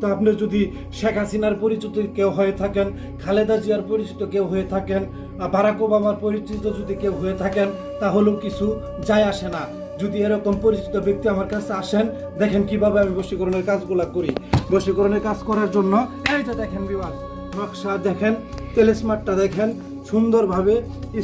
তো আপনি যদি শেখ হাসিনার পরিচিত কেউ হয়ে থাকেন, খালেদা জিয়ার পরিচিত কেউ হয়ে থাকেন বারাক ওবামার পরিচিত যদি কেউ হয়ে থাকেন, তাহলেও কিছু যায় আসে না। যদি এরকম পরিচিত ব্যক্তি আমার কাছে আসেন, দেখেন কীভাবে আমি বশীকরণের কাজগুলো করি। বশীকরণের কাজ করার জন্য, এই যে দেখেন বিভাগ, নকশা দেখেন তেলেসমারটা দেখেন সুন্দরভাবে,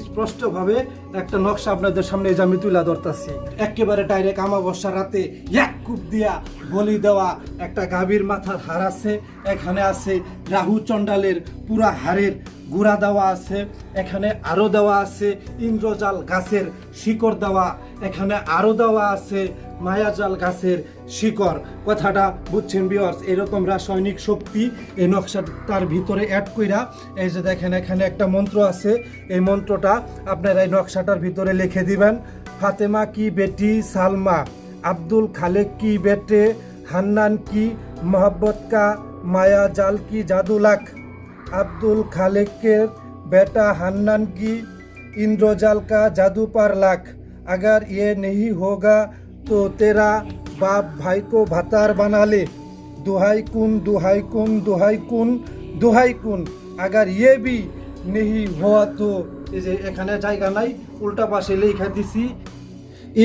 স্পষ্টভাবে একটা নকশা আপনাদের সামনে যে আমি তুলে ধরতাছি। একেবারে ডাইরেক্ট আমাবস্যা রাতে এক কূপ দিয়া বলি দেওয়া একটা গাভীর মাথার হার আছে, এখানে আছে রাহু চণ্ডালের পুরা হারের গুড়া দেওয়া আছে, এখানে আরও দেওয়া আছে, ইন্দ্রজাল গাছের শিকড় দেওয়া, এখানে আরও দেওয়া আছে মায়াজাল গাছের শিকড় কথাটা বুঝছেন বিয়ার্স এরকম রাসায়নিক শক্তি এই নকশাটার ভিতরে অ্যাড কইরা এই যে দেখেন এখানে একটা মন্ত্র আছে এই মন্ত্রটা আপনারা এই নকশাটার ভিতরে লিখে দিবেন ফাতেমা কি বেটি সালমা আব্দুল খালেক কি বেটে হান্নান কি মোহব্বত কা মায়া জাল কি জাদুলাক अब्दुल खालिक के बेटा हन्नान की इंद्रजाल का जादू पर लाख अगर ये नहीं होगा তো তেরা বাপ ভাইকো ভাতার বানালে। দুহাই কুন দুহাই কুন দুহাই কুন দুহাই কুন। আগার ইয়ে বি নেহি হওয়া তো। এই যে এখানে জায়গা নাই, উল্টা পাশে লেখা দিছি,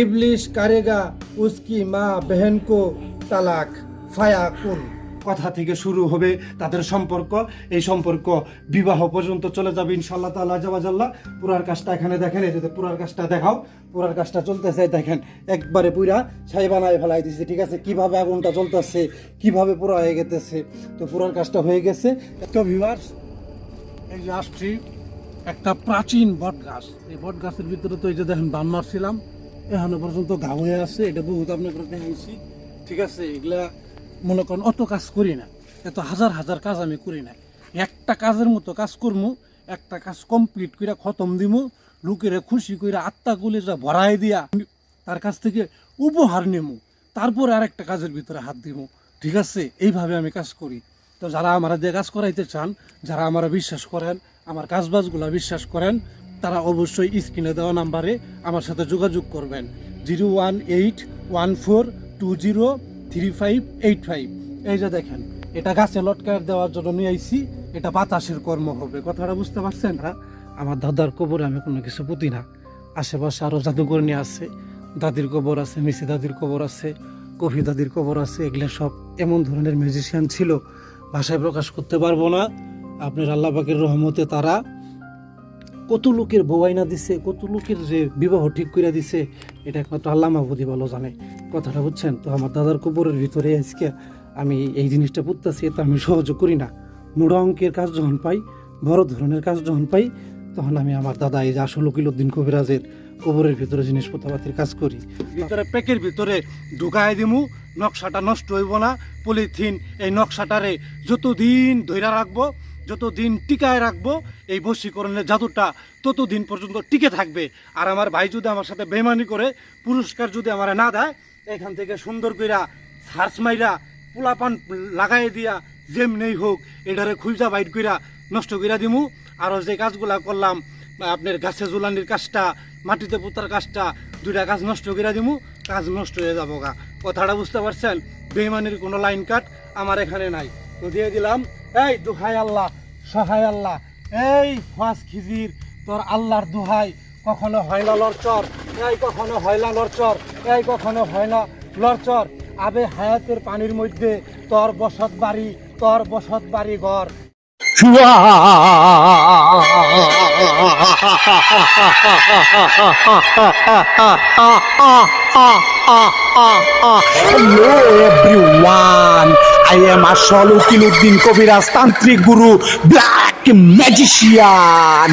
ইবলিশ কারেগা, উসকি মা বেহেনকো তালাক, ফায়া কুন। কথা থেকে শুরু হবে তাদের সম্পর্ক। এই সম্পর্ক বিবাহ পর্যন্ত চলে যাবে ইনশাল্লাহ তাল্লাহ জাল্লাহ পুরার কাজটা এখানে দেখেন, এই যে পুরার কাজটা দেখাও। পুরার কাজটা চলতেছে দেখেন, একবারে পুরা ছাই বানায় ফেলাই দিছে। ঠিক আছে, কীভাবে আগুনটা চলতেছে কীভাবে পুরা হয়ে গেতেছে, তো পুরার কাজটা হয়ে গেছে। তো ভিউয়ার্স এই যে আসছি, একটা প্রাচীন বট গাছ। এই বট গাছের ভিতরে তো এই যে দেখেন বান মারছিলাম, এখনও পর্যন্ত ঘা হয়ে আছে, এটা বহুত আপনাকে দেখাইছি। ঠিক আছে, এগুলা মনে করেন অত কাজ করি না। এত হাজার হাজার কাজ আমি করি না। একটা কাজের মতো কাজ করমু, একটা কাজ কমপ্লিট করে খতম দিমু, লোকের খুশি করে আত্মা গুলি যা ভরাই দিয়া তার কাছ থেকে উপহার নেমু, তারপরে আরেকটা কাজের ভিতরে হাত দিমু। ঠিক আছে? এইভাবে আমি কাজ করি। তো যারা আমার দিয়ে কাজ করাইতে চান, যারা আমার বিশ্বাস করেন, আমার কাজবাজগুলো বিশ্বাস করেন, তারা অবশ্যই স্ক্রিনে দেওয়া নাম্বারে আমার সাথে যোগাযোগ করবেন। Zero one eight one four two zero three five eight five. এই যে দেখেন, এটা গাছে লটকায় দেওয়ার জন্য নিয়ে আইছি, এটা বাতাসের কর্ম হবে। কথাটা বুঝতে পারছেন? না আমার দাদার কবরে আমি কোনো কিছু পুঁতি না। আশেপাশে আরও জাদুঘর নিয়ে আছে, দাদির কবর আছে, মিসি দাদির কবর আছে কফি দাদির কবর আছে, এগুলো সব এমন ধরনের মিউজিশিয়ান ছিল, ভাষায় প্রকাশ করতে পারব না। আপনার আল্লাপাকের রহমতে তারা কত লোকের বউয়াইনা দিছে, কত লোকের যে বিবাহ ঠিক করে দিছে, এটা একমাত্র আল্লাহ মাহবুদি ভালো জানে। কথাটা বুঝছেন? তো আমার দাদার কবরের ভিতরে আজকে আমি এই জিনিসটা পুঁততেছি তো আমি সহযোগ করি না। মোড়া অঙ্কের কাজ যখন পাই, বড় ধরনের কাজ যখন পাই, তখন আমি আমার দাদা এই যে আসল উকিলুদ্দিন কবিরাজের কবরের ভিতরে জিনিসপত্রপাতির কাজ করি। ভিতরে প্যাকের ভিতরে ঢুকাই দিমু, নকশাটা নষ্ট হইব না, পলিথিন এই নকশাটারে যতদিন ধৈরা রাখব, যতদিন টিকায় রাখব, এই বশীকরণের জাদুটা ততদিন পর্যন্ত টিকে থাকবে। আর আমার ভাই যদি আমার সাথে বেমানি করে, পুরস্কার যদি আমার না দেয় এখান থেকে সুন্দর কইরা সার্চ মাইরা পোলাপান লাগাই দিয়া যেমনেই হোক এটারে খুঁজা বাইর কইরা নষ্ট কইরা দিমু। আর যে কাজগুলা করলাম, আপনার গাছে জোলানির কাজটা, মাটিতে পোতার কাজটা, দুইটা কাজ নষ্ট করে দিমু, কাজ নষ্ট হয়ে যাব গা। কথাটা বুঝতে পারছেন? বেইমানির কোনো লাইন কাট আমার এখানে নাই। তো দিয়ে দিলাম, এই দুহাই আল্লাহ, সহায় আল্লাহ, এই ফাঁস খিজির, তোর আল্লাহর দুহাই কখনো হয় না লরচর এই কখনো হয় না লরচর এই কখনো হয় না লরচর আবে হায়াতের পানির মধ্যে তোর বসত বাড়ি তোর বসত বাড়ি ঘর। Hello everyone, I am Ashol Ukiluddin Kobiraj Tantric Guru, Black Magician.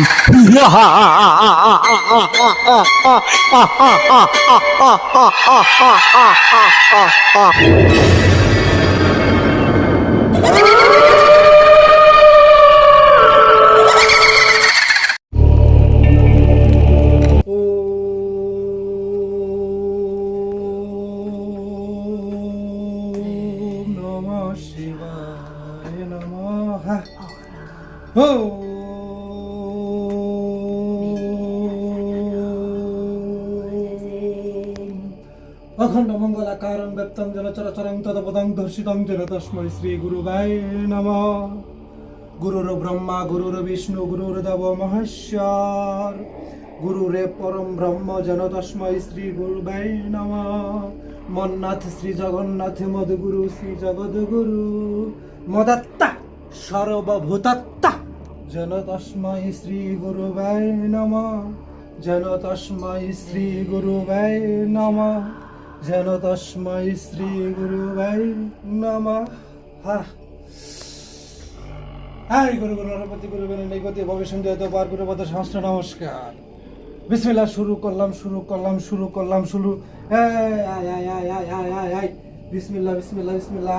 ওম অখণ্ড মঙ্গলাকারং ব্যক্তং যেন চরচরং তদপদং দর্শিতং যেন শ্রী গুরু ভাই নম। গুরুর ব্রহ্মা, গুরুর বিষ্ণু, গুরুর দেব মহেশ্বর। গুরুরে পরম ব্রহ্ম যেন তস্মৈ শ্রী গুরু ভাই নম। মন্নাথ শ্রী জগন্নাথ, মদগুরু শ্রী জগদ্গুরু। মদাত্তা, সর্বভূতাত্তা। যেন তস্মৈ শ্রী গুরু ভাই নম। যেন তস্মৈ শ্রী গুরু ভাই নম। যেন তস্মৈ শ্রী গুরু ভাই নম। হা হাই গুরু গুরু নরপতি গুরু গুরু নিগতি ভবিষ্যৎ পার গুরু পদ সহস্র নমস্কার। বিসমিল্লাহ শুরু করলাম শুরু করলাম শুরু করলাম শুরু। বিসমিল্লাহ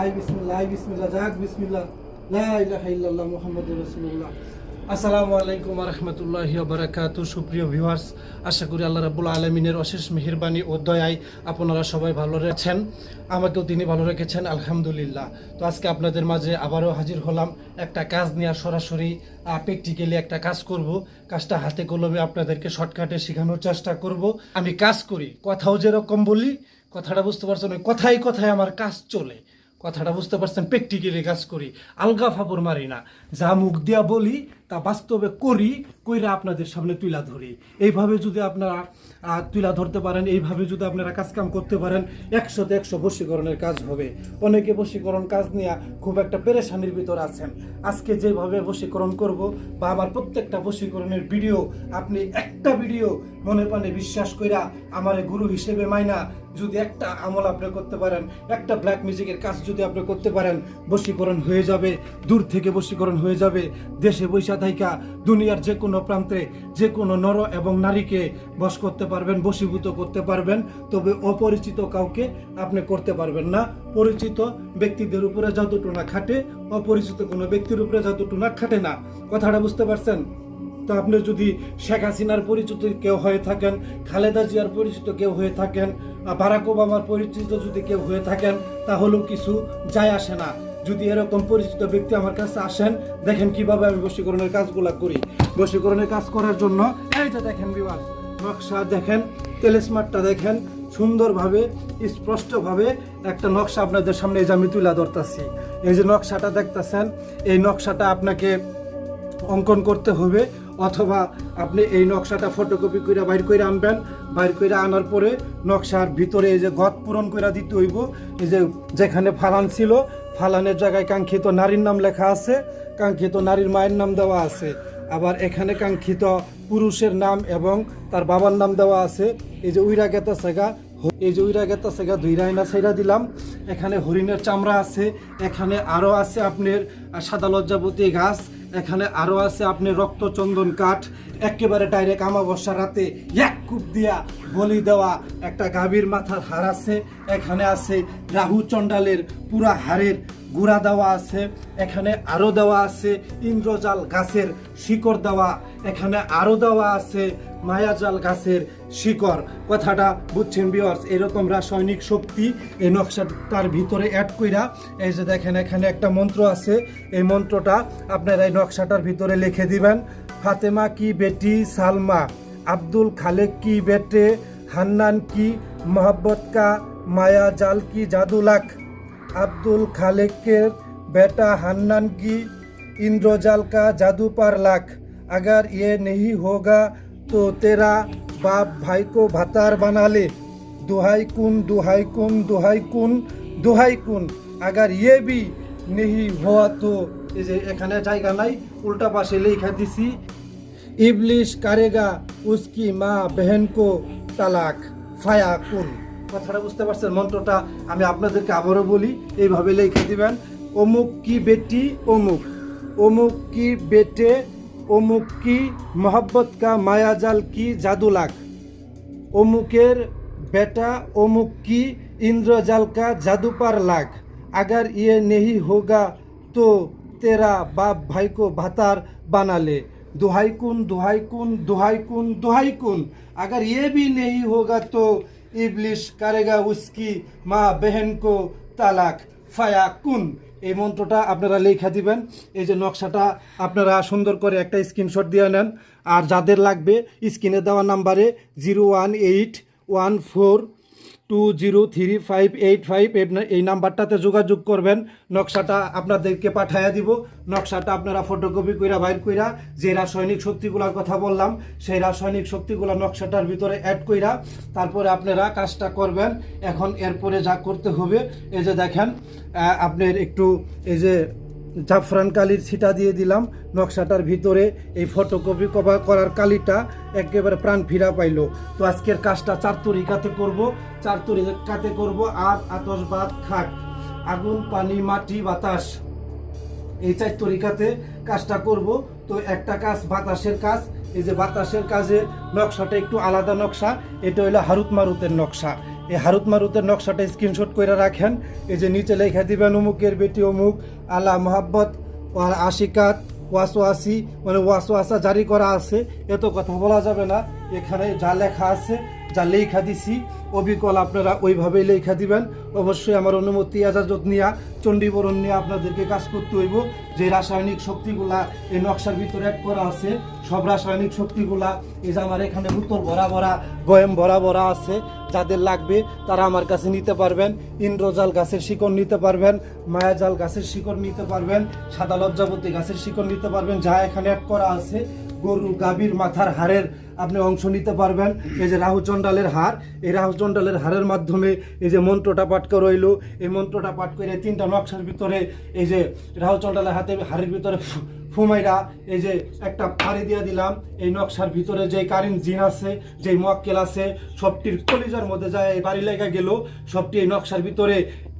আয়, বিসমিল্লাহ আয়, বিসমিল্লাহ যাক বিসমিল্লাহ। লা ইলাহা ইল্লাল্লাহ মুহাম্মাদুর রাসূলুল্লাহ। আসসালামু আলাইকুম রহমতুল্লাহি বারাকাতু সুপ্রিয় ভিউয়ার্স, আশা করি আল্লাহ রাব্বুল আলমিনের অশেষ মেহেরবানি ও দয়ায় আপনারা সবাই ভালো রেখেছেন আমাকেও তিনি ভালো রেখেছেন, আলহামদুলিল্লাহ। তো আজকে আপনাদের মাঝে আবারও হাজির হলাম একটা কাজ নিয়ে সরাসরি প্র্যাকটিক্যালি একটা কাজ করব। কাজটা হাতে কলমে আপনাদেরকে শর্টকাটে শেখানোর চেষ্টা করব। আমি কাজ করি, কথাও যেরকম বলি, কথাটা বুঝতে পারছেন ওই কথাই কথায় আমার কাজ চলে। কথাটা বুঝতে পারছেন প্র্যাকটিক্যালি কাজ করি, আলগা ফাপড় মারি না। যা মুখ দিয়া বলি তা বাস্তবে করি, কইরা আপনাদের সামনে তুলা ধরি। এইভাবে যদি আপনারা তুলা ধরতে পারেন, এইভাবে যদি আপনারা কাজ কাম করতে পারেন একশোতে একশো বশীকরণের কাজ হবে। অনেকে বশীকরণ কাজ নিয়ে খুব একটা পেরেশানির ভিতর আছেন। আজকে যেভাবে বশীকরণ করব বা আমার প্রত্যেকটা বশীকরণের ভিডিও, আপনি একটা ভিডিও মনে প্রাণে বিশ্বাস কইরা আমার গুরু হিসেবে মাইনা যদি একটা আমল আপনি করতে পারেন, একটা ব্ল্যাক মিউজিকের কাজ যদি আপনি করতে পারেন, বশীকরণ হয়ে যাবে, দূর থেকে বশীকরণ হয়ে যাবে। দেশে বৈশা থাইকা দুনিয়ার যে কোনো প্রান্তে যে কোনো নর এবং নারীকে বস করতে পারবেন, বশীভূত করতে পারবেন, তবে অপরিচিত কাউকে আপনি করতে পারবেন না। পরিচিত ব্যক্তিদের উপরে যতটুকু না খাটে, অপরিচিত কোনো ব্যক্তির উপরে যতটুকু না খাটে না। কথাটা বুঝতে পারছেন? তো আপনি যদি শেখ হাসিনার পরিচিত কেউ হয়ে থাকেন, খালেদা জিয়ার পরিচিত কেউ হয়ে থাকেন বারাক ওবামার পরিচিত যদি কেউ হয়ে থাকেন, তাহলেও কিছু যায় আসে না। যদি এরকম পরিচিত ব্যক্তি আমার কাছে আসেন, দেখেন কীভাবে আমি বশীকরণের কাজগুলা করি। বশীকরণের কাজ করার জন্য, এই যে দেখেন বিমান নকশা দেখেন, টেলিস্মার্টটা দেখেন, সুন্দরভাবে, স্পষ্টভাবে একটা নকশা আপনাদের সামনে এই যে আমি তুলে ধরতেছি। এই যে নকশাটা দেখতেছেন, এই নকশাটা আপনাকে অঙ্কন করতে হবে। অথবা আপনি এই নকশাটা ফটোকপি করে বাইর করে আনবেন, বাইর করে আনার পরে নকশার ভিতরে এই যে গত পূরণ করে দিতে হইব, এই যে যেখানে ফালান ছিল, ফালানের জায়গায় কাঙ্ক্ষিত নারীর নাম লেখা আছে, কাঙ্ক্ষিত নারীর মায়ের নাম দেওয়া আছে, আবার এখানে কাঙ্ক্ষিত পুরুষের নাম এবং তার বাবার নাম দেওয়া আছে, এই যে উইরা গেতা সেগা, এই যে উইরা গেতা সেগা দুই রাইনা সাইরা দিলাম, এখানে হরিণের চামড়া আছে, এখানে আরও আছে আপনার সাদা লজ্জাবতী গাছ। এখানে আরও আছে আপনি রক্তচন্দন কাঠ। একেবারে ডাইরেক্ট আমাবস্যা রাতে এক কূপ দিয়া বলি দেওয়া একটা গাভীর মাথার হার আছে। এখানে আছে রাহু চণ্ডালের পুরা হারের গুড়া দেওয়া আছে। এখানে আরও দেওয়া আছে ইন্দ্রজাল গাছের শিকড় দেওয়া। এখানে আরও দেওয়া আছে মায়াজাল গাছের শিকড় কথাটা বুঝছেন বিয়ার্স এরকম রাসায়নিক শক্তি এই নকশাটার ভিতরে অ্যাড কইরা এই যে দেখেন এখানে একটা মন্ত্র আছে এই মন্ত্রটা আপনারা এই নকশাটার ভিতরে লিখে দিবেন ফাতেমা কি বেটি সালমা আব্দুল খালেক কি বেটে হান্নান কি মোহব্বত কা মায়া জাল কি জাদুলাক আব্দুল खालिक बेटा हन्नन की इंद्रजाल का जादू पर लाख अगर ये नहीं होगा তো তেরা বাপ ভাইকো ভাতার বানালে। দোহাই কুন দোহাই কুন দোহাই কুন দোহাই কুন। আগার ইয়ে বি নেহি হওয়া তো। এই যে এখানে জায়গা নাই, উল্টা পাশে লেখা দিছি, ইবলিশ কারেগা উসকি মা বেহেনকো তালাক, ফায়া কুন। কথাটা বুঝতে পারছেন মন্ত্রটা, আমি আপনাদেরকে আবারও বলি, এইভাবে লেখে দিবেন, অমুক কি বেটি, অমুক। অমুক কি বেটে অমুক কি মোহব্বত কা মায়াজাল কি জাদুলাক অমুকের बेटा অমুক কি इंद्रजाल का जादू पर लाग अगर ये नहीं होगा तो तेरा बाप भाई को भतार बना ले दुहाई कुन दुहाई कुन दुहाई कुन दुहाई कुन अगर ये भी नहीं होगा तो इबलिश करेगा उसकी माँ बहन को তালাক ফায়া কুন এই মন্ত্রটা আপনারা লেখা দিবেন। এই যে নকশাটা আপনারা সুন্দর করে একটা স্ক্রিনশট দিয়ে নেন। আর যাদের লাগবে স্ক্রিনে দেওয়া নাম্বারে zero one eight one four two zero three five eight five এই নাম্বারটাতে যোগাযোগ করবেন। নকশাটা আপনাদেরকে পাঠাইয়া দিব। নকশাটা আপনারা ফটোকপি কইরা বাইর কইরা যে রাসায়নিক শক্তিগুলোর কথা বললাম, সেই রাসায়নিক শক্তিগুলো নকশাটার ভিতরে অ্যাড কইরা তারপরে আপনারা কাজটা করবেন। এখন এরপরে যা করতে হবে, এই যে দেখেন আপনার একটু এই যে জাফরান কালির ছিটা দিয়ে দিলাম, নকশাটার ভিতরে এই ফটোকপি কভার করার কালিটা একেবারে প্রাণ ফিরা পাইলো। তো আজকের কাজটা চার তরিকাতে করব চার তরিকাতে করব আর আতসবাদ খাক, আগুন, পানি, মাটি, বাতাস। এই চার তরিকাতে কাজটা করব। তো একটা কাজ বাতাসের কাজ, এই যে বাতাসের কাজে নকশাটা একটু আলাদা নকশা, এটা হলো হারুত মারুতের নকশা। এই হারুত মারুতের নকশাটা স্ক্রিনশট করে রাখেন। এই যে নিচে লেখা দিবেন, অমুকের বেটি অমুক, আলা মোহাব্বত আর আশিকাত ওয়াসোয়াসি মানে ওয়াসোয়াসা জারি করা আছে। এত কথা বলা যাবে না। এখানে যা লেখা আছে যা লেখা দিছি, অবিকল আপনারা ওইভাবেই লেখা দিবেন। অবশ্যই আমার অনুমতি, এজাজত নিয়া, চণ্ডীবরণ নিয়ে আপনাদেরকে কাজ করতে হইব। যে রাসায়নিক শক্তিগুলা এই নকশার ভিতরে অ্যাড করা আছে, সব রাসায়নিক শক্তিগুলা এই যে আমার এখানে উত্তর ভরা ভরা, গয়েম ভরা ভরা আছে, যাদের লাগবে তারা আমার কাছে নিতে পারবেন। ইন্দ্রজাল গাছের শিকড় নিতে পারবেন, মায়াজাল গাছের শিকড় নিতে পারবেন, সাদা লজ্জাবতী গাছের শিকড় নিতে পারবেন, যা এখানে অ্যাড করা আছে। গরু গাভীর মাথার হাড়ের আপনি অংশ নিতে পারবেন। এই যে রাহু চণ্ডালের হার, এই রাহু চণ্ডালের হারের মাধ্যমে এই যে মন্ত্রটা পাঠ করে রইল এই মন্ত্রটা পাঠ করে তিনটা নকশার ভিতরে এই যে রাহু চণ্ডালের হাতে হারের ভিতরে ফুমাইরা এই যে একটা ফাড়ি দিয়ে দিলাম। এই নকশার ভিতরে যে কারেন্ট জিন আছে, যে মোয়াক্কেল আছে, সবটির কলিজার মধ্যে যায়, এই বাড়ি লেগে গেল, সবটি এই নকশার ভিতরে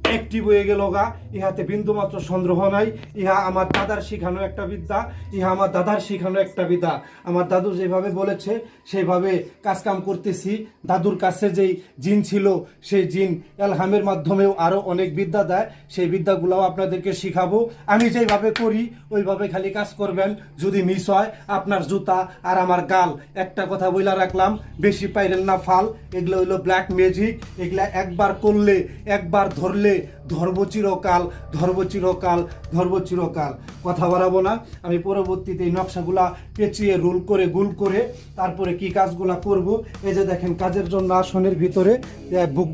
অ্যাক্টিভ হয়ে গেল গা। ইহাতে বিন্দুমাত্র সন্দেহ নাই। ইহা আমার দাদার শিখানো একটা বিদ্যা। ইহা আমার দাদার শিখানো একটা বিদ্যা। আমার দাদু যেভাবে বলেছে, সেইভাবে কাজকাম করতেছি। দাদুর কাছে যেই জিন ছিল, সেই জিন এলহামের মাধ্যমেও আরও অনেক বিদ্যা দেয়। সেই বিদ্যাগুলোও আপনাদেরকে শিখাবো। আমি যেইভাবে করি, ওইভাবে খালি কাজ করবেন। যদি মিস হয়, আপনার জুতা আর আমার গাল, একটা কথা বইলা রাখলাম, বেশি পাইরেন না ফাল। এগুলো হইল ব্ল্যাক ম্যাজিক এগুলা একবার করলে, একবার ধরলে hey, ধর্ব চিরকাল ধর্ব চিরকাল ধর্ব চিরকাল। কথা বাড়াবো না, আমি পরবর্তীতে এই নকশাগুলা পেঁচিয়ে, রোল করে, গুল করে তারপরে কি কাজগুলা করব? এই যে দেখেন, কাজের জন্য আসনের ভিতরে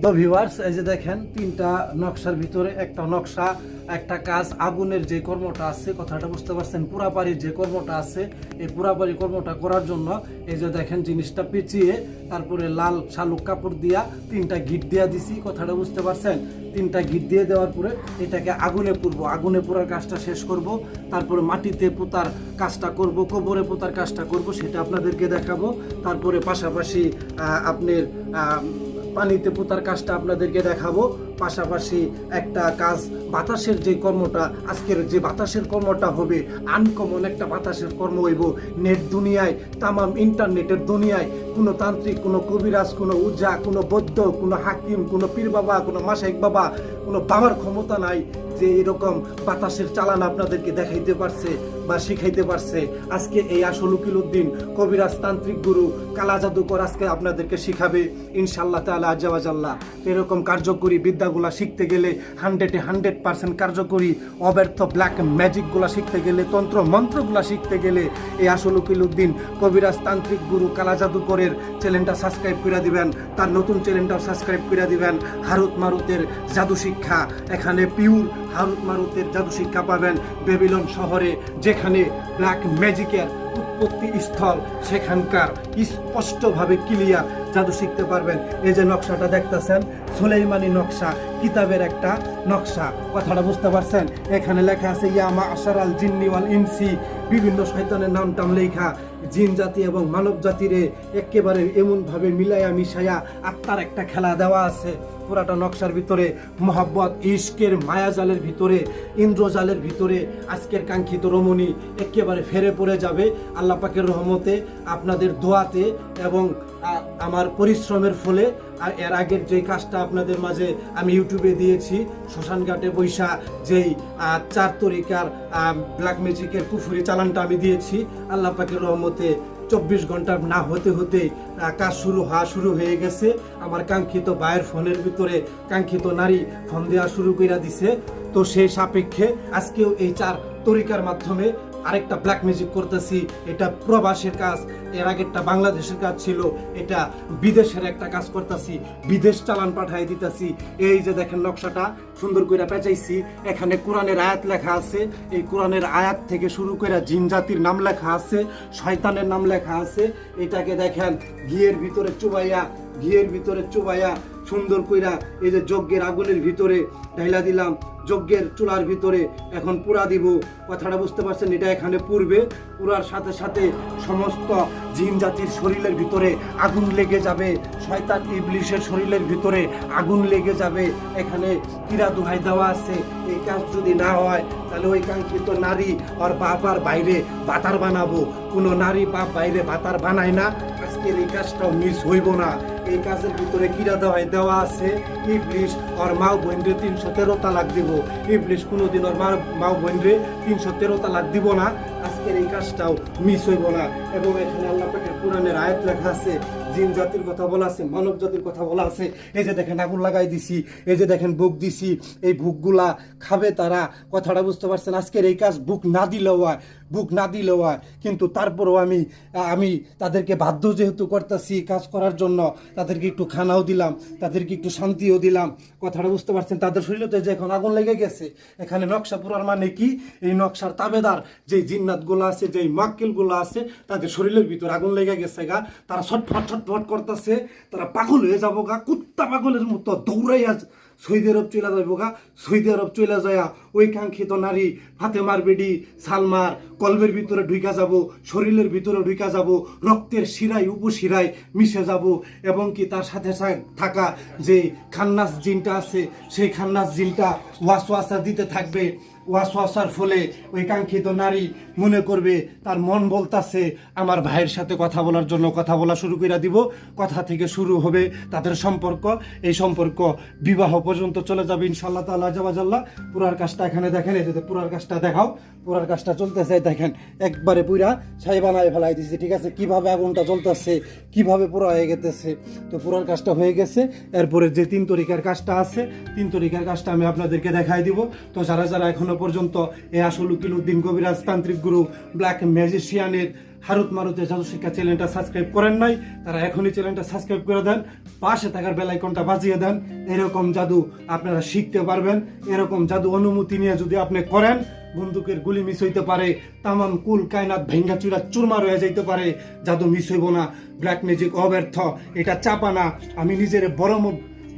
দ্য ভিউয়ার্স এই যে দেখেন, তিনটা নকশার ভিতরে একটা নকশা, একটা কাজ, আগুনের যে কর্মটা আছে, কথাটা বুঝতে পারছেন? পুরাপারির যে কর্মটা আছে, এই পুরাপারি কর্মটা করার জন্য এই যে দেখেন, জিনিসটা পেঁচিয়ে, তারপরে লাল শালুক কাপড় দিয়া তিনটা গিট দিয়া দিছি, কথাটা বুঝতে পারছেন? তিনটা গিট দিয়ে দেওয়ার পরে এটাকে আগুনে পুরব। আগুনে পোড়ার কাজটা শেষ করব। তারপরে মাটিতে পোতার কাজটা করব, কবরে পোতার কাজটা করব, সেটা আপনাদেরকে দেখাবো। তারপরে পাশাপাশি আপনার পানিতে পোতার কাজটা আপনাদেরকে দেখাবো। পাশাপাশি একটা কাজ, বাতাসের যে কর্মটা, আজকের যে বাতাসের কর্মটা হবে আনকমন একটা বাতাসের কর্ম হইব নেট দুনিয়ায়, তামাম ইন্টারনেটের দুনিয়ায়। কোনো তান্ত্রিক, কোনো কবিরাজ, কোনো উজা, কোনো বৌদ্ধ, কোনো হাকিম, কোনো পীর বাবা, কোনো মাসাইক বাবা, কোনো বাবার ক্ষমতা নাই যে এরকম বাতাসের চালান আপনাদেরকে দেখাইতে পারছে। বা শিখাইতে পারছে। আজকে এই আসল উকিল উদ্দিন, কবিরাজ তান্ত্রিক গুরু, কালা জাদুকর আজকে আপনাদেরকে শিখাবে। ইনশাল্লাহ তালা আজাওয়াজাল্লাহ এরকম কার্যকরী বিদ্যাগুলা শিখতে গেলে হান্ড্রেডে হান্ড্রেড পার্সেন্ট কার্যকরী, অব্যর্থ ব্ল্যাক ম্যাজিকগুলা শিখতে গেলে, তন্ত্র মন্ত্রগুলা শিখতে গেলে এই আসল উকিল উদ্দিন, কবিরাজ তান্ত্রিক গুরু, কালা জাদুকরের চ্যানেলটা সাবস্ক্রাইব করে দিবেন, তার নতুন চ্যানেলটাও সাবস্ক্রাইব করে দিবেন। হারুত মারুতের জাদু শিক্ষা, এখানে পিওর হারুত মারুতের জাদু শিক্ষা পাবেন। বেবিলন শহরে যেখানে ব্ল্যাক ম্যাজিকের উৎপত্তি স্থল সেখানকার স্পষ্টভাবে ক্লিয়ার জাদু শিখতে পারবেন। এই যে নকশাটা দেখতেছেন, সুলেইমানি নকশা, কিতাবের একটা নকশা। কথাটা বুঝতে পারছেন? এখানে লেখা আছে ইয়ামা আশার আল জিন্নি ওয়াল ইনসি। বিভিন্ন শয়তানের নাম টাম লেখা। জিন জাতি এবং মানব জাতিরে একেবারে এমনভাবে মিলাইয়া মিশাইয়া আত্মার একটা খেলা দেওয়া আছে। পুরাটা নকশার ভিতরে, মোহাব্বত, ইশকের মায়াজালের ভিতরে, ইন্দ্রজালের ভিতরে, আজকের কাঙ্ক্ষিত রমণী একেবারে ফেরে পড়ে যাবে আল্লাহ পাকের রহমতে, আপনাদের দোয়াতে এবং আমার পরিশ্রমের ফলে। আর এর আগের যে কাজটা আপনাদের মাঝে আমি ইউটিউবে দিয়েছি, শ্মশানঘাটে বৈশা যেই চার তরিকার ব্ল্যাক ম্যাজিকের কুফুরি চালানটা আমি দিয়েছি, আল্লাহ পাকের রহমতে চব্বিশ ঘণ্টা না হতে হতে কাজ শুরু হওয়া শুরু হয়ে গেছে। আমার কাঙ্ক্ষিত ভাইয়ের ফোনের ভিতরে কাঙ্ক্ষিত নারী ফোন দেওয়া শুরু করে দিছে। তো সেই সাপেক্ষে আজকেও এই চার তরিকার মাধ্যমে আরেকটা ব্ল্যাক মিউজিক করতেছি, এটা প্রবাসের কাজ, এর আগেরটা বাংলাদেশের কাজ ছিল, এটা বিদেশের একটা কাজ করতেছি, বিদেশ চালান পাঠাই দিতেছি। এই যে দেখেন নকশাটা, সুন্দর করে পেঁচাইছি, এখানে কোরআনের আয়াত লেখা আছে, এই কোরআনের আয়াত থেকে শুরু করে জিন জাতির নাম লেখা আছে, শয়তানের নাম লেখা আছে, এটাকে দেখেন ঘিয়ের ভিতরে চুবাইয়া, ঘিয়ের ভিতরে চুবাইয়া সুন্দর কইরা এই যে যজ্ঞের আগুনের ভিতরে ঢাইলা দিলাম যজ্ঞের চুলার ভিতরে এখন পুরা দিব। কথাটা বুঝতে পারছেন এটা এখানে পূর্বে। পুরার সাথে সাথে সমস্ত জিন জাতির শরীরের ভিতরে আগুন লেগে যাবে। শয়তান ইবলিশের শরীরের ভিতরে আগুন লেগে যাবে। এখানে কিরা দোহাই দেওয়া আছে। এই কাজ যদি না হয়, তাহলে ওই কাঙ্ক্ষিত নারী আর বাপ আর বাইরে বাতার বানাবো। কোনো নারী বাপ বাইরে বাতার বানায় না। আজকের এই কাজটাও মিস হইব না। এই কাজের ভিতরে কিরা দেওয়ায় দেওয়া আছে। ইবলিশ আর মাও বোনরে তিনশো তেরো তালাক দিব। ইবলিশ কোনোদিন ওর মা মা বোনরে তিনশো তেরো তালাক দিব না। আজকের এই কাজটাও মিস হইব না। এবং এখানে আল্লাহ পাকের কোরআনের আয়াত লেখা আছে, জিন জাতির কথা বলা আছে, মানব জাতির কথা বলা আছে। এই যে দেখেন আগুন লাগাই দিছি, এই যে দেখেন বুক দিছি, এই ভুকগুলা খাবে তারা। কথাটা বুঝতে পারছেন, আজকের এই কাজ বুক না দিলেও হয়। বুক না দিলেও হয়। কিন্তু তারপরেও আমি আমি তাদেরকে বাধ্য যেহেতু করতেছি কাজ করার জন্য, তাদেরকে একটু খানাও দিলাম, তাদেরকে একটু শান্তিও দিলাম। কথাটা বুঝতে পারছেন? তাদের শরীরে তো যে এখন আগুন লেগে গেছে, এখানে নকশা পুরার মানে কি? এই নকশার তাবেদার যে জিন্নাতগুলো আছে যে মাক্কেলগুলো আছে, তাদের শরীরের ভিতর আগুন লেগে গেছে গা। তারা ছটফট ছটফট করতেছে, তারা পাগল হয়ে যাব গা, কুত্তা পাগলের মতো দৌড়াইয়া সৌদি আরব চলে যাইব গা সৌদি আরব চলে যায়া ওই কাঙ্ক্ষিত নারী ফাতেমার বেডি, সালমার কলবের ভিতরে ঢুকা যাব, শরীরের ভিতরে ঢুকা যাব, রক্তের শিরায়, উপশিরায় মিশে যাব এবং কি তার সাথে থাকা যে খান্নাস জিনটা আছে, সেই খান্নাস জিনটা ওয়াশ ওয়াসওয়াসা দিতে থাকবে। ওয়াসওয়াসার ফলে ওই কাঙ্ক্ষিত নারী মনে করবে, তার মন বলতাছে, আমার ভাইয়ের সাথে কথা বলার জন্য কথা বলা শুরু করে দিব। কথা থেকে শুরু হবে তাদের সম্পর্ক। এই সম্পর্ক বিবাহ পর্যন্ত চলে যাবে ইনশাল্লাহ তাল্লাহ জাবাজাল্লাহ পুরার কাজটা এখানে দেখেন, এই পুরার কাজটা দেখাও। পুরার কাজটা চলতেছে, দেখেন, একবারে পুরা ছাই বানায় ফেলাই দিছে, ঠিক আছে? কীভাবে আগুনটা জ্বলতেছে, কীভাবে পুরো হয়ে গেতেছে? তো পুরার কাজটা হয়ে গেছে। এরপরে যে তিন তরিকার কাজটা আছে, তিন তরিকার কাজটা আমি আপনাদেরকে দেখাই দিব। তো যারা যারা এখনও পর্যন্ত এই আসল উকিল উদ্দিন কবিরাজ তান্ত্রিক গুরু ব্ল্যাক ম্যাজিশিয়ানের হারুত মারুতের জাদু শিক্ষা চ্যানেলটা সাবস্ক্রাইব করেন নাই, তারা এখনই চ্যানেলটা সাবস্ক্রাইব করে দেন, পাশে থাকার বেলাইকনটা বাজিয়ে দেন, এরকম জাদু আপনারা শিখতে পারবেন, এরকম জাদু অনুমতি নিয়ে যদি আপনি করেন, বন্দুকের গুলি মিস হইতে পারে, তামাম কুল কায়নাত ভেঙ্গা চুরা চুরমা রয়ে যাইতে পারে, জাদু মিস হইব না, ব্ল্যাক ম্যাজিক অব্যর্থ, এটা চাপা না, আমি নিজের বড়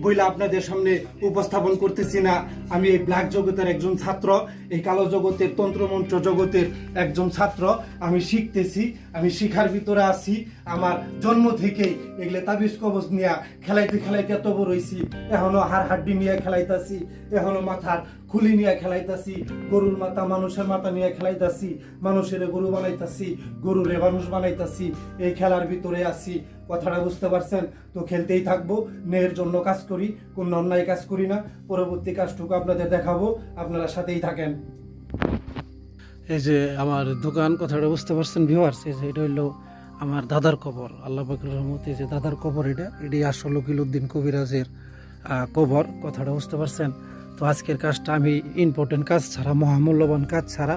বইলা আপনাদের সামনে উপস্থাপন করতেছি না। আমি এই ব্ল্যাক জগতের একজন ছাত্র, এই কালো জগতের তন্ত্রমন্ত্র জগতের একজন ছাত্র। আমি শিখতেছি, আমি শিখার ভিতরে আছি। আমার জন্ম থেকেই এগুলো তাবিজ কবজ নিয়ে খেলাইতে খেলাইতে তবু বড় হইছি। এখনও হাড় হাড্ডি নিয়ে খেলাইতেছি। এখনও মাথার খুলি নিয়ে খেলাইতাছি, গরুর মাথা মানুষের মাথা নিয়ে খেলাইতাছি, মানুষের গরু বানাইতাছি, গরুরে মানুষ বানাইতাছি, এই খেলার ভিতরে আছি। কথাটা বুঝতে পারছেন? তো খেলতেই থাকব মেয়ের জন্য কাজ করি, কোন অন্যায় কাজ করি না। পরবর্তী কাজটুকু আপনাদের দেখাবো, আপনারা সাথেই থাকেন। এই যে আমার দোকান, কথাটা বুঝতে পারছেন ভিউয়ার্স এই যে এটা হইল আমার দাদার কবর, আল্লাহ পাকের রহমতে। যে দাদার কবর এটা, এটি আসল উদ্দিন কবিরাজের কবর, কথাটা বুঝতে পারছেন? তো আজকের কাজটা আমি ইম্পর্টেন্ট কাজ ছাড়া, মহামূল্যবান কাজ ছাড়া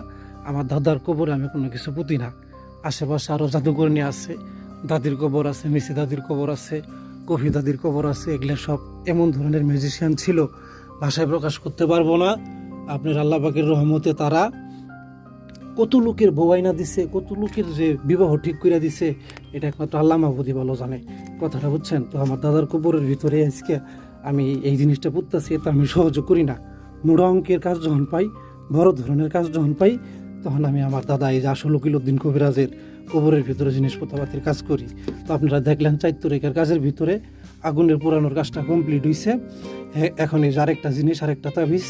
আমার দাদার কবরে আমি কোনো কিছু পুঁতি না। আশেপাশে আরও জাদুকরণী আছে, দাদির কবর আছে, মিসি দাদির কবর আছে, কফি দাদির কবর আছে, এগুলো সব এমন ধরনের মিউজিশিয়ান ছিল, ভাষায় প্রকাশ করতে পারব না। আপনার আল্লাহ পাকের রহমতে তারা কত লোকের বউয়াইনা দিছে, কত লোকের যে বিবাহ ঠিক করে দিছে, এটা একমাত্র আল্লাহ মাহবুদি ভালো জানে। কথাটা বুঝছেন? তো আমার দাদার কবরের ভিতরে আজকে আমি এই জিনিসটা পুঁততেছি তো আমি সহযোগ করি না। মোড়া অঙ্কের কাজ যখন পাই, বড় ধরনের কাজ যখন পাই, তখন আমি আমার দাদা, এই যে আসল উকিল উদ্দিন কবিরাজের কবরের ভিতরে জিনিসপত্রপাতির কাজ করি। তো আপনারা দেখলেন চাইত্যরেখার কাজের ভিতরে আগুনের পোড়ানোর কাজটা কমপ্লিট হয়েছে এখন এই যে আরেকটা জিনিস, আরেকটা তাবিজ,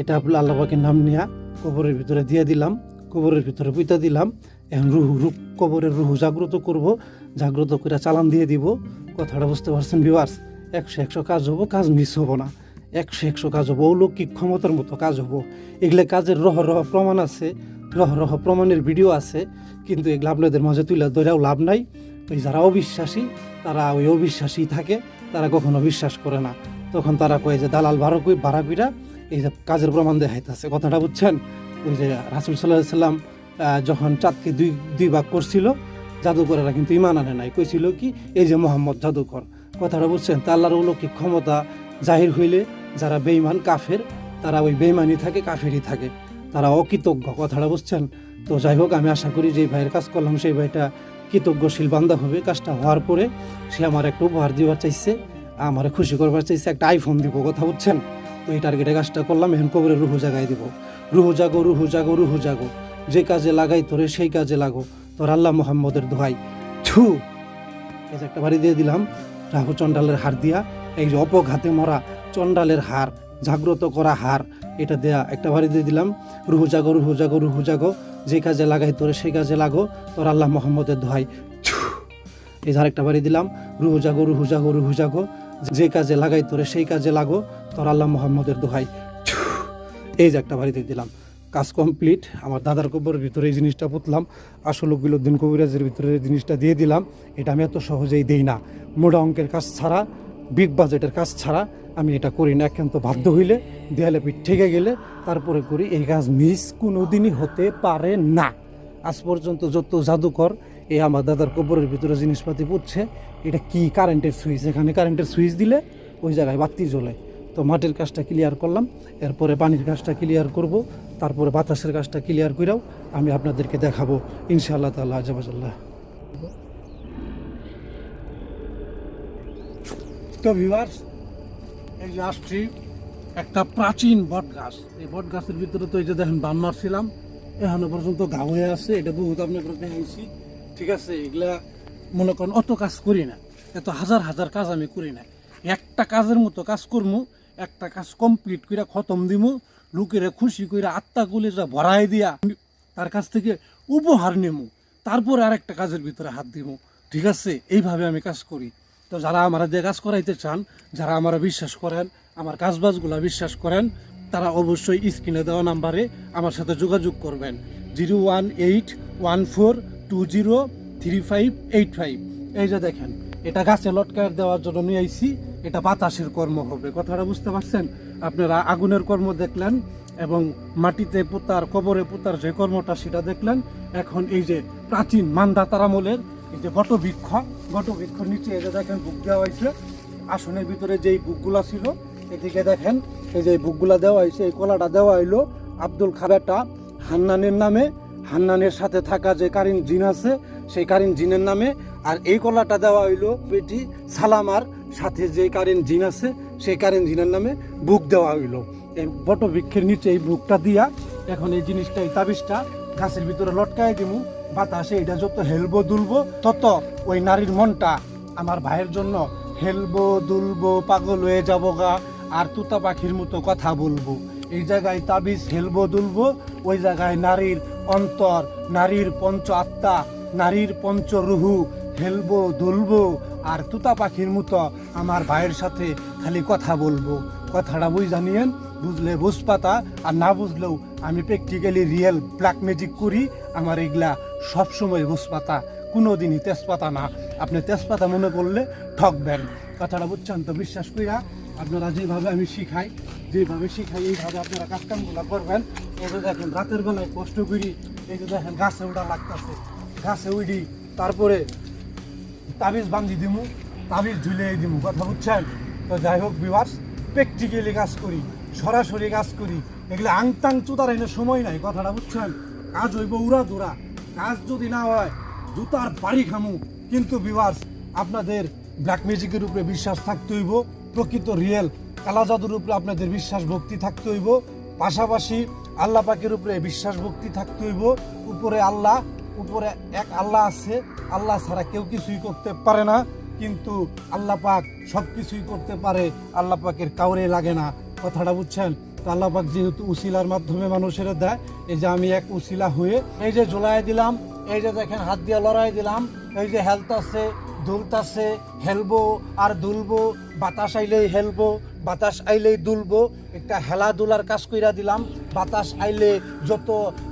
এটা আপনার আল্লাহবাকের নাম নেয়া কবরের ভিতরে দিয়ে দিলাম। কবরের ভিতরে পুঁতা দিলাম। এখন রুহু রূপ কবরের রুহু জাগ্রত করব, জাগ্রত করে চালান দিয়ে দিব। কথাটা বুঝতে পারছেন বিভার্স একশো একশো কাজ হব, কাজ মিস হব না। একশো একশো কাজ হব, অলৌকিক ক্ষমতার মতো কাজ হব। এগুলো কাজের রহ রহ প্রমাণ আছে, রহ রহ প্রমাণের ভিডিও আছে, কিন্তু এগুলো আপনাদের মাঝে তুলে ধরেও লাভ নাই। ওই যারা অবিশ্বাসী, তারা ওই অবিশ্বাসী থাকে, তারা কখনো বিশ্বাস করে না। তখন তারা কয় যে, দালাল ভাড়া কই এই যে কাজের প্রমাণ দেখাইতেছে। কথাটা বুঝছেন? ওই যে রাসুল সাল্লাহ সাল্লাম যখন চাঁদকে দুই দুই ভাগ করছিল, জাদুকরেরা কিন্তু ইমান আনে নাই। কইছিল কি, এই যে মোহাম্মদ জাদুকর কথাটা বুঝছেন? তা আল্লাহর অলৌকিক ক্ষমতা জাহির হইলে যারা বেইমান কাফের, তারা ওই বেইমানই থাকে, কাফেরই থাকে। তারা অকৃতজ্ঞ, কথাটা বুঝছেন? তো যাই হোক, আমি আশা করি যে ভাইয়ের কাজ করলাম, সেই ভাইটা কৃতজ্ঞশীল বান্দা হবে। কাজটা হওয়ার পরে সে আমার একটা উপহার দিবার চাইছে, আমার খুশি করবার চাইছে, একটা আইফোন দিব, কথা বুঝছেন? তো এই টার্গেটে কাজটা করলাম, এখন কবরে রুহু জাগাই দিব। রুহু জাগো রুহু জাগো রুহু জাগো। যে কাজে লাগাই তোরে, সেই কাজে লাগো। তোর আল্লাহ মোহাম্মদের দোহাই। ছু! একটা বাড়ি দিয়ে দিলাম। রাহু চণ্ডালের হার দিয়া, এই যে অপঘাতে মরা চণ্ডালের হার, জাগ্রত করা হার, এটা দেয়া একটা বাড়ি দিয়ে দিলাম। রুহু জাগো রুহু জাগো রুহু জাগো, যে কাজে লাগাই তোরে সেই কাজে লাগো, তোর আল্লাহ মোহাম্মদের দোহাই। এই যে আরেকটা বাড়ি দিলাম। রুহু জাগো রুহু জাগো রুহু জাগো, যে কাজে লাগাই তোরে সেই কাজে লাগো, তোর আল্লাহ মোহাম্মদের দোহাই। এই যে একটা বাড়ি দিয়ে দিলাম। কাজ কমপ্লিট, আমার দাদার কবরের ভিতরে এই জিনিসটা পুতলাম, আসল উদ্দিন কবিরাজের ভিতরে জিনিসটা দিয়ে দিলাম। এটা আমি এত সহজেই দেই না। মোটা অঙ্কের কাজ ছাড়া বিগ বাজেটের কাজ ছাড়া আমি এটা করি না। একান্ত বাধ্য হইলে দেয়ালে পিঠ ঠেকে গেলে তারপরে করি। এই কাজ মিস কোনো দিনই হতে পারে না। আজ পর্যন্ত যত জাদুকর এই আমার দাদার কবরের ভিতরে জিনিসপাতি পুড়ছে এটা কি কারেন্টের সুইচ এখানে কারেন্টের সুইচ দিলে ওই জায়গায় বাতি জ্বলে। তো মাটির কাজটা ক্লিয়ার করলাম। এরপরে পানির কাজটা ক্লিয়ার করব। তারপরে বাতাসের কাজটা ক্লিয়ার করেও আমি আপনাদেরকে দেখাবো, ইনশাআল্লাহ তাল্লাহ আজাবাজাল্লাহ তো ভিভার্স এই যে আসছি, একটা প্রাচীন বট গাছ এই বট গাছের ভিতরে তো এই যে দেখেন বান মারছিলাম, এখনও পর্যন্ত গা হয়ে আছে, এটা বহুত আপনাকে দেখাইছি ঠিক আছে, এগুলা মনে করেন অত কাজ করি না, এত হাজার হাজার কাজ আমি করি না। একটা কাজের মতো কাজ করমু, একটা কাজ কমপ্লিট করে খতম দিমু লোকেরা খুশি করে আত্মা গুলি যা ভরাই দিয়া তার কাছ থেকে উপহার নেমু। তারপরে আরেকটা কাজের ভিতরে হাত দিমু। ঠিক আছে? এইভাবে আমি কাজ করি। তো যারা আমার দিয়ে কাজ করাইতে চান, যারা আমার বিশ্বাস করেন, আমার কাজবাজগুলা বিশ্বাস করেন, তারা অবশ্যই স্ক্রিনে দেওয়া নাম্বারে আমার সাথে যোগাযোগ করবেন। Zero one eight one four two zero three five eight five. এই যে দেখেন, এটা গাছে লটকায় দেওয়ার জন্য নিয়ে আইছি, এটা বাতাসের কর্ম হবে। কথাটা বুঝতে পারছেন? আপনারা আগুনের কর্ম দেখলেন এবং মাটিতে পোতার, কবরে পোতার যে কর্মটা সেটা দেখলেন। এখন এই যে প্রাচীন মান্দাতার আমলের এই যে বটবৃক্ষ বটবৃক্ষ নিচে যে দেখেন বুক দেওয়া হয়েছে। আসনের ভিতরে যেই বুকগুলা ছিল, এদিকে দেখেন এই যে বুকগুলা দেওয়া হয়েছে, এই কলাটা দেওয়া হইল আব্দুল খাবেটা হান্নানের নামে। হান্নানের সাথে থাকা যে কারিন জিন আছে, সেই কারিন জিনের নামে। আর এই কলাটা দেওয়া হইল বেটি সালামার সাথে যে কারিন জিন আছে সেই কারিন জিনের নামে বুক দেওয়া হইল। এই বটবৃক্ষের নিচে এই বুকটা দিয়া এখন এই জিনিসটা, এই তাবিজটা গাছের ভিতরে লটকাই দিমু। বাতাসে এটা যত হেলবো দুলবো, তত ওই নারীর মনটা আমার ভাইয়ের জন্য হেলবো দুলবো পাগল হয়ে যাব গা, আর তুতা পাখির মতো কথা বলব। এই জায়গায় তাবিজ হেলবো দুলবো, ওই জায়গায় নারীর অন্তর, নারীর পঞ্চ আত্মা, নারীর পঞ্চ রুহু হেলবো দুলবো, আর তুতা পাখির মতো আমার ভাইয়ের সাথে খালি কথা বলব। কথাটা বুঝ জানিয়েন, বুঝলে বুঝ পাতা, আর না বুঝলেও আমি প্র্যাকটিক্যালি রিয়েল ব্ল্যাক ম্যাজিক করি, আমার এগুলা সবসময় বুঝ পাতা কোনো দিনই তেজপাতা না। আপনি তেজপাতা মনে করলে ঠকবেন। কথাটা বুঝছেন তো বিশ্বাস করিয়া আপনারা যেভাবে আমি শিখাই, যেভাবে শিখাই, এইভাবে আপনারা কাজকামগুলো করবেন। এই যে দেখেন, রাতের বেলায় কষ্ট করি, এই যে দেখেন, গাছে উঠা লাগতেছে। গাছে উঠি তারপরে তাবিজ বান্ধি দিমু, তাবিজ ঝুলিয়ে দিমু। কথা বুঝছেন? তো যাই হোক বিভাস প্র্যাকটিক্যালি কাজ করি, সরাসরি কাজ করি। এগুলো আংতাং চুতার এনে সময় নাই, কথাটা বুঝছেন? কাজ হইব উড়া দুরা কাজ যদি না হয়, জুতার বাড়ি খামু। কিন্তু বিভাস আপনাদের ব্ল্যাক ম্যাজিকের উপরে বিশ্বাস থাকতে হইব, প্রকৃত রিয়েল কালা জাদুর উপরে আপনাদের বিশ্বাস ভক্তি থাকতে হইব। পাশাপাশি আল্লাহ পাকের উপরে বিশ্বাস ভক্তি থাকতে হইব। উপরে আল্লাহ, উপরে এক আল্লাহ আছে। আল্লাহ ছাড়া কেউ কিছুই করতে পারে না। কিন্তু আল্লাহ পাক সব কিছুই করতে পারে, আল্লাহ পাকের কাউরে লাগে না। কথাটা বুঝছেন? তো আল্লাহ পাক যেহেতু উসিলার মাধ্যমে মানুষের দেয়, এই যে আমি এক উসিলা হয়ে এই যে জোলাই দিলাম, এই যে দেখেন হাত দিয়ে লড়াই দিলাম, এই যে হেলথ আছে দুলতাছে হেলবো আর দুলবো, বাতাস আইলেই হেলবো, বাতাস আইলেই দুলবো, একটা হেলাধুলার কাজ কইরা দিলাম, বাতাস আইলে যত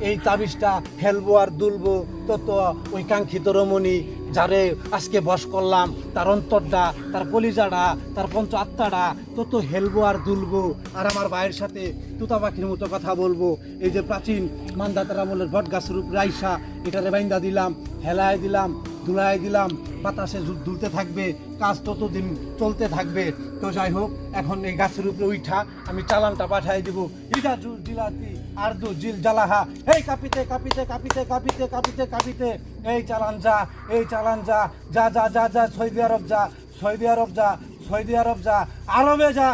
এই তাবিজটা হেলবো আর দুলবো, তত ওই কাঙ্ক্ষিত রমণী যারে আজকে বস করলাম, তার অন্তরটা, তার কলিজাটা, তার পঞ্চ আত্মাটা, তত হেলবো আর দুলবো। আর আমার ভাইয়ের সাথে তুতা পাখির মতো কথা বলব। এই যে প্রাচীন মান্দাতার আমলের বট গাছের উপরে আইসা এটারে বাইন্দা দিলাম, হেলায় দিলাম ধুলাই দিলাম, বাতাসে দুলতে থাকবে, কাজ ততদিন চলতে থাকবে। তো যাই হোক, এখন এই গাছের উপরে উঠা, আমি চালানটা পাঠাই দিব। ইটা জুল জিলাতি। আর দু জিল জ্বালাহা এই কাপিতে কাপিতে কাপিতে কাপিতে কাপিতে কাপিতে। এই চালান যা, এই চালান যা যা যা যা যা, সৌদি আরব যা, সৌদি আরব যা, সৌদি আরব যা, আরবে যা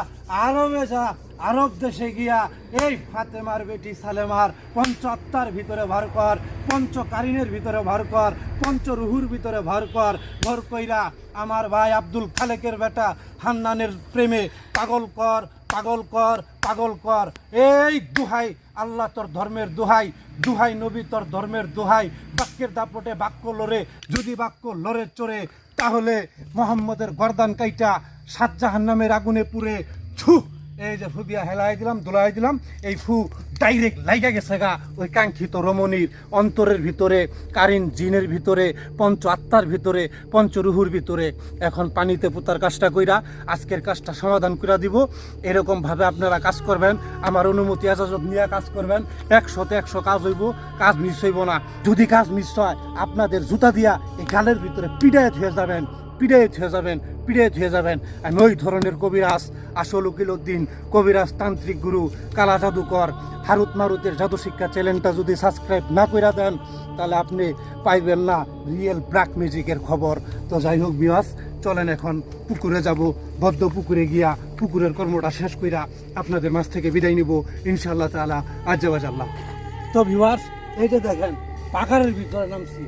আরবে যা, আরব দেশে গিয়া এই ফাতেমার বেটি সালেমার পঞ্চ পঞ্চাত্তার ভিতরে ভর কর পঞ্চ কারিনের ভিতরে ভর কর পঞ্চ রুহুর ভিতরে ভর কর, ভর কইরা আমার ভাই আব্দুল খালেকের বেটা হান্নানের প্রেমে পাগল কর পাগল কর পাগল কর। এই দুহাই আল্লাহ তোর ধর্মের দোহাই, দুহাই নবী তোর ধর্মের দোহাই, বাক্যের দাপটে বাক্য লড়ে, যদি বাক্য লড়ে চড়ে, তাহলে মোহাম্মদের গরদান কাইটা সাত নামের আগুনে পুড়ে ছু এই যে ফু দিয়া হেলাই দিলাম, দোলাই দিলাম, এই ফু ডাইরেক্ট লাইগা গেছে গা ওই কাঙ্ক্ষিত রমণীর অন্তরের ভিতরে, কারিন জিনের ভিতরে, পঞ্চ আত্মার ভিতরে পঞ্চরুহুর ভিতরে। এখন পানিতে পুতার কাজটা কইরা, আজকের কাজটা সমাধান কইরা দিব। এরকমভাবে আপনারা কাজ করবেন, আমার অনুমতি আজাজত নিয়ে কাজ করবেন। একশোতে একশো কাজ হইব, কাজ মিস হইব না। যদি কাজ মিস হয়, আপনাদের জুতা দিয়া এই গালের ভিতরে পিড়ায় হয়ে যাবেন। পিড়াইত হয়ে যাবেন পিড়াইত হয়ে যাবেন। আমি ওই ধরনের কবিরাজ, আসল উকিল উদ্দিন কবিরাজ তান্ত্রিক গুরু, কালা জাদুকর, হারুত মারুতের জাদু শিক্ষা চ্যানেলটা যদি সাবস্ক্রাইব না করে দেন, তাহলে আপনি পাইবেন না রিয়েল ব্ল্যাক মিউজিকের খবর। তো যাই হোক বিয়াস চলেন এখন পুকুরে যাব। বদ্ধ পুকুরে গিয়া পুকুরের কর্মটা শেষ কইরা আপনাদের মাছ থেকে বিদায় নিব, ইনশাআল্লাহ তাআলা। আজ্জাবাজ আল্লাহ তো ভিউয়ার্স এই যে দেখেন পাকারের ভিতরে নামছি,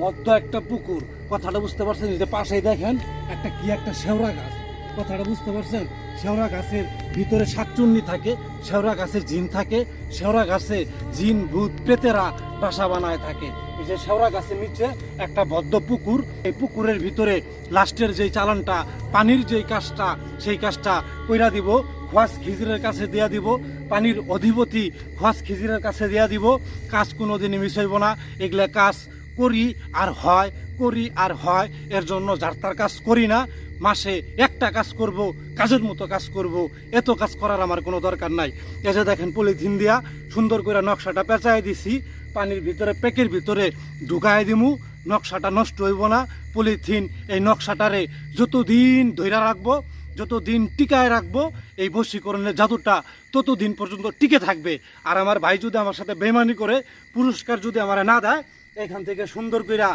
বদ্ধ একটা পুকুর। কথাটা বুঝতে পারছেন যে পাশেই দেখেন, একটা কি একটা শেওড়া গাছ। কথাটা বুঝতে পারছেন? শেওড়া গাছের ভিতরে শাকচুন্নি থাকে শেওড়া গাছের জিন থাকে শেওড়া গাছে জিন, ভূত, প্রেতেরা বাসা বানায় থাকে। এই যে শেওড়া গাছের নিচে একটা বদ্ধ পুকুর, এই পুকুরের ভিতরে লাস্টের যেই চালানটা, পানির যেই কাজটা, সেই কাজটা কইরা দিব খোয়াস খিজিরের কাছে দেয়া দিব, পানির অধিপতি খোয়াস খিজিরের কাছে দেয়া দিব, কাজ কোনো দিনই মিস হইব না, এগুলা কাজ করি আর হয়, করি আর হয়, এর জন্য যার তার কাজ করি না, মাসে একটা কাজ করব, কাজের মতো কাজ করব, এত কাজ করার আমার কোনো দরকার নাই। এই যে দেখেন পলিথিন দিয়া সুন্দর করে নকশাটা পেঁচাই দিছি, পানির ভিতরে, পেকের ভিতরে ঢুকাই দিমু, নকশাটা নষ্ট হইব না। পলিথিন এই নকশাটারে যতদিন ধইরা রাখব, যতদিন টিকায় রাখব, এই বশীকরণের জাদুটা ততদিন পর্যন্ত টিকে থাকবে। আর আমার ভাই যদি আমার সাথে বেমানি করে, পুরস্কার যদি আমার না দেয় এখান থেকে সুন্দর কইরা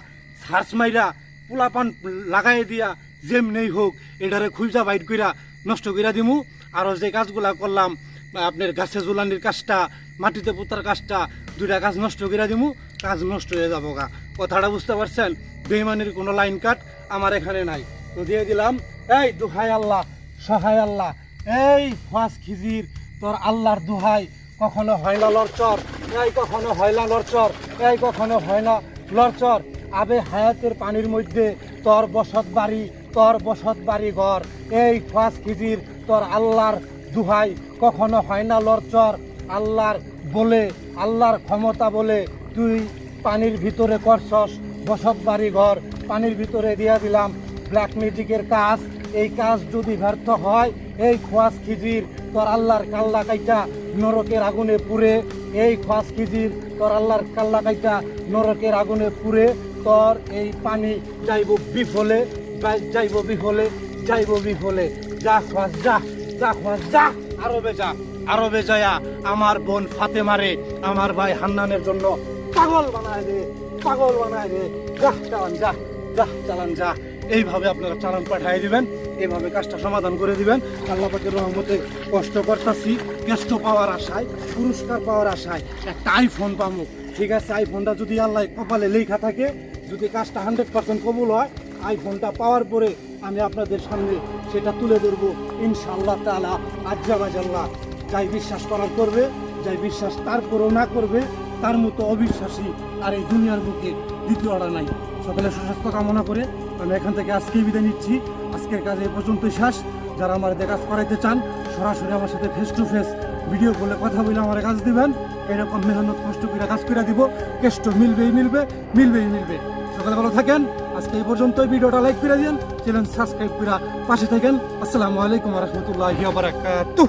সার্চ মাইরা পোলাপান লাগাই দিয়া যেমনেই হোক এটারে খুঁজা বাইর কইরা নষ্ট কইরা দিমু। আর যে কাজগুলা করলাম, আপনার গাছে জোলানির কাজটা, মাটিতে পোতার কাজটা, দুইটা কাজ নষ্ট কইরা দিমু, কাজ নষ্ট হয়ে যাব গা। কথাটা বুঝতে পারছেন? বেইমানির কোনো লাইন কাট আমার এখানে নাই। তো দিয়ে দিলাম, এই দুহাই আল্লাহ, সহায় আল্লাহ, এই ফাঁস খিজির, তোর আল্লাহর দুহাই কখনো হয় না লরচর এই কখনো হয় না লরচর এই কখনো হয় না লরচর আবে হায়াতের পানির মধ্যে তোর বসত বাড়ি, তোর বসত বাড়ি ঘর, এই ফাঁস খিজির তোর আল্লাহর দুহাই। কখনো হয় না লরচর আল্লাহর বলে, আল্লাহর ক্ষমতা বলে তুই পানির ভিতরে করছস, বসত বাড়ি ঘর, পানির ভিতরে দিয়া দিলাম। ব্ল্যাক ম্যাজিকের কাজ, এই কাজ যদি ব্যর্থ হয়, এই খোয়াস খিজির তোর আল্লাহর কাল্লা কাইটা নরকের আগুনে পুড়ে, এই খোয়াস খিজির তোর আল্লাহর কাল্লা কাইটা নরকের আগুনে পুড়ে, তোর এই পানি যাইব বিফলে যাইব বিফলে যাইব বিফলে। যা খোয়াস যা যা খোয়াস যা। আরবে যা, আরবে যায়া আমার বোন ফাতে মারে আমার ভাই হান্নানের জন্য পাগল বানায় দে, পাগল বানায় দে। যা, চালান, যা যা, চালান, যা। এইভাবে আপনারা চালান পাঠিয়ে দিবেন। এইভাবে কাজটা সমাধান করে দিবেন। আল্লাপাকের রহমতে কষ্ট করতেছি, কষ্ট পাওয়ার আশায়, পুরস্কার পাওয়ার আশায় একটা আইফোন পাবো ঠিক আছে আইফোনটা যদি আল্লাহ কপালে লেখা থাকে, যদি কাজটা হান্ড্রেড পার্সেন্ট কবুল হয় আইফোনটা পাওয়ার পরে আমি আপনাদের সামনে সেটা তুলে ধরবো। ইনশাআল্লাহ তালা আজ্জাবাজাল্লাহ যাই বিশ্বাস করার করবে, যাই বিশ্বাস তারপরেও না করবে, তার মতো অবিশ্বাসী আর এই দুনিয়ার বুকে দ্বিতীয়টা নাই। সকলে সুস্বাস্থ্য কামনা করে আমি এখান থেকে আজকেই বিদায় নিচ্ছি। আজকের কাজে এ পর্যন্তই শেষ। যারা আমার কাজ করাইতে চান, সরাসরি আমার সাথে ফেস টু ফেস ভিডিও বলে কথা বলে আমার কাজ দিবেন। এরকম মেহনত কষ্ট করে কাজ করে দিব। কেষ্ট মিলবেই মিলবে মিলবেই মিলবে। সকালে ভালো থাকেন। আজকে এই পর্যন্ত ভিডিওটা লাইক করে দিন চ্যানেল সাবস্ক্রাইব করে পাশে থাকেন। আসসালামু আলাইকুম রহমতুল্লাহ বারাকাতুহ।